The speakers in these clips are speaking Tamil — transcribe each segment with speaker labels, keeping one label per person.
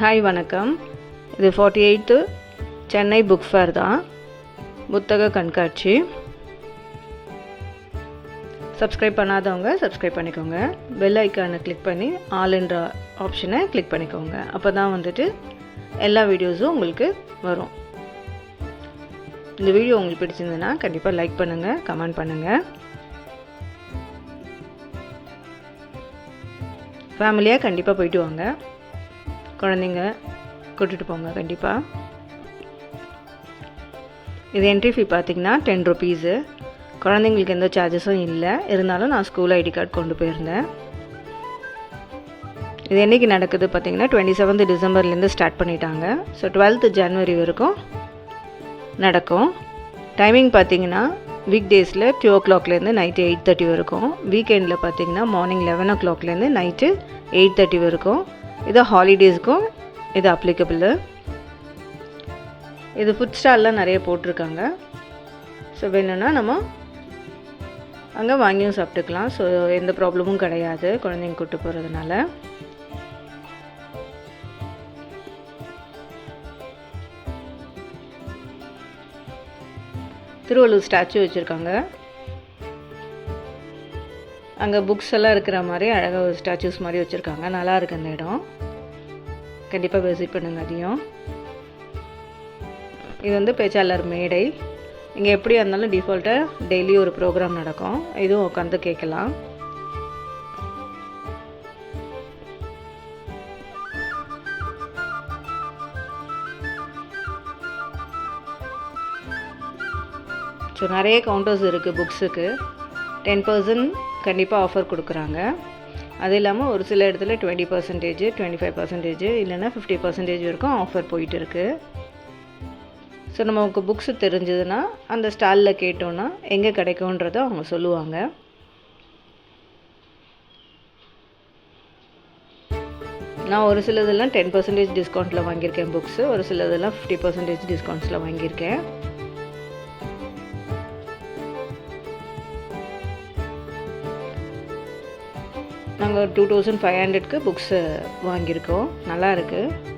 Speaker 1: ஹாய் வணக்கம். இது forty eighth Chennai book fair தான். புத்தக கண்காட்சி. சப்ஸ்கிரைப் பண்ணாதவங்க சப்ஸ்கிரைப் பண்ணிக்கோங்க. பெல் ஐக்கானை கிளிக் பண்ணி ஆல் என்ற ஆப்ஷனை கிளிக் பண்ணிக்கோங்க. அப்போ தான் வந்துட்டு எல்லா வீடியோஸும் உங்களுக்கு வரும். இந்த வீடியோ உங்களுக்கு பிடிச்சிருந்ததுன்னா கண்டிப்பாக லைக் பண்ணுங்கள் கமெண்ட் பண்ணுங்கள் ஃபேமிலியாக கண்டிப்பாக போயிட்டு வாங்க. குழந்தைங்க கூட்டிகிட்டு போங்க கண்டிப்பாக இது என்ட்ரி ஃபீ பார்த்தீங்கன்னா டென் ருபீஸு குழந்தைங்களுக்கு எந்த சார்ஜஸும் இல்லை. இருந்தாலும் நான் ஸ்கூல் ஐடி கார்டு கொண்டு போயிருந்தேன். இது என்றைக்கு நடக்குது பார்த்தீங்கன்னா டுவெண்ட்டி செவன்த் டிசம்பர்லேருந்து ஸ்டார்ட் பண்ணிட்டாங்க. ஸோ டுவெல்த்து ஜனவரி வரைக்கும் நடக்கும். டைமிங் பார்த்தீங்கன்னா வீக் டேஸில் டூ ஓ கிளாக்லேருந்து நைட்டு எயிட் தேர்ட்டி வரைக்கும். வீக்கெண்டில் பார்த்தீங்கன்னா மார்னிங் லெவன் ஓ கிளாக்லேருந்து நைட்டு எயிட் தேர்ட்டி வரைக்கும். இது ஹாலிடேஸ்க்கும் இது அப்ளிகபிளு இது ஃபுட் ஸ்டால்லாம் நிறைய போட்டிருக்காங்க. ஸோ வேணும்னா நம்ம அங்கே வாங்கியும் சாப்பிட்டுக்கலாம். ஸோ எந்த ப்ராப்ளமும் கிடையாது. குழந்தைங்க கூப்பிட்டு போகிறதுனால திருவள்ளூர் ஸ்டாச்சு வச்சுருக்காங்க. அங்கே புக்ஸ் எல்லாம் இருக்கிற மாதிரி அழகாக ஒரு ஸ்டாச்சூஸ் மாதிரி வச்சுருக்காங்க. நல்லா இருக்கு அந்த இடம். கண்டிப்பாக விசிட் பண்ணுங்க அதையும். இது வந்து பேச்சாளர் மேடை. இங்கே எப்படியா இருந்தாலும் டிஃபால்ட்டாக டெய்லி ஒரு ப்ரோக்ராம் நடக்கும். இதுவும் உட்காந்து கேட்கலாம். ஸோ நிறைய கவுண்டர்ஸ் இருக்குது புக்ஸுக்கு டென் பர்சன்ட் கண்டிப்பாக ஆஃபர் கொடுக்குறாங்க. அது இல்லாமல் ஒரு சில இடத்துல twenty percentage twenty five percentage இல்லைன்னா ஃபிஃப்டி பர்சன்டேஜ் வரைக்கும் ஆஃபர் போயிட்டு இருக்குது ஸோ நமக்கு புக்ஸு தெரிஞ்சதுன்னா அந்த ஸ்டாலில் கேட்டோன்னா எங்கே கிடைக்கும்ன்றதை அவங்க சொல்லுவாங்க. நான் ஒரு சிலதெல்லாம் டென் பர்சன்டேஜ் டிஸ்கவுண்ட்டில் வாங்கியிருக்கேன் புக்ஸு ஒரு சிலதெல்லாம் ஃபிஃப்டி பர்சன்டேஜ் டிஸ்கவுண்ட்ஸில் வாங்கியிருக்கேன். நாங்கள் டூ தௌசண்ட் ஃபைவ் ஹண்ட்ரட்க்கு புக்ஸு வாங்கியிருக்கோம். நல்லா இருக்குது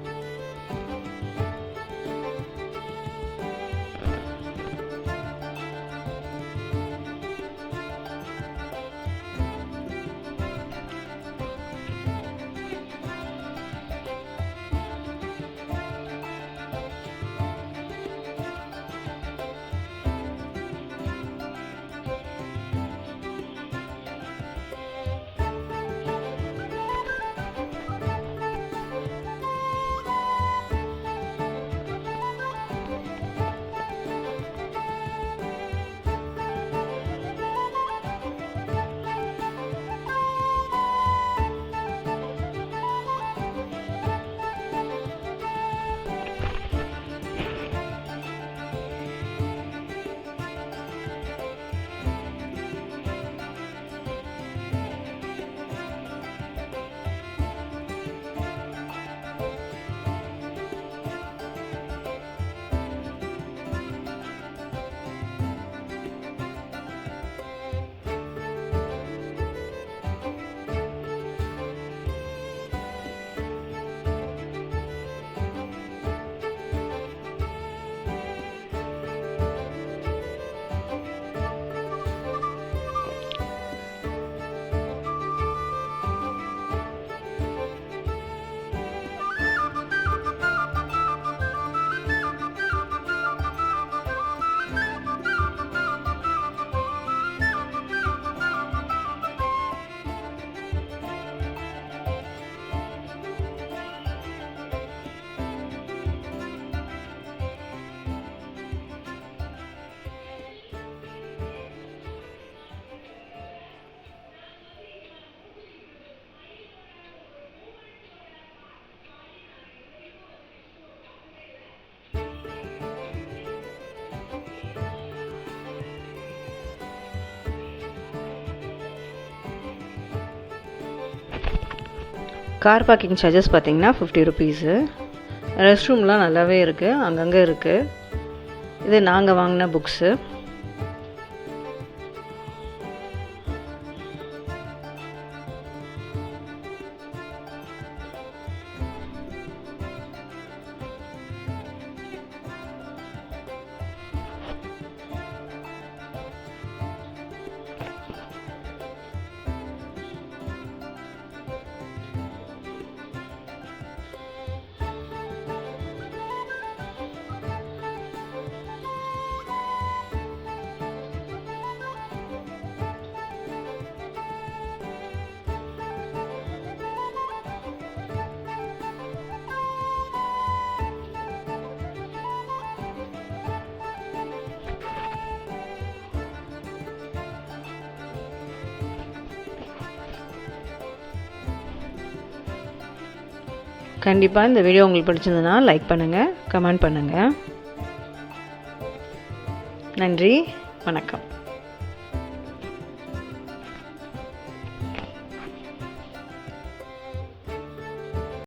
Speaker 1: கார் பார்க்கிங் சார்ஜஸ் பார்த்திங்கன்னா ஃபிஃப்டி ருபீஸு ரெஸ்ட் ரூம்லாம் நல்லாவே இருக்குது அங்கங்கே இருக்குது இது நாங்கள் வாங்கின புக்ஸு கண்டிப்பாக இந்த வீடியோ உங்களுக்கு பிடிச்சிருந்ததுன்னா லைக் பண்ணுங்கள் கமெண்ட் பண்ணுங்கள் நன்றி வணக்கம்.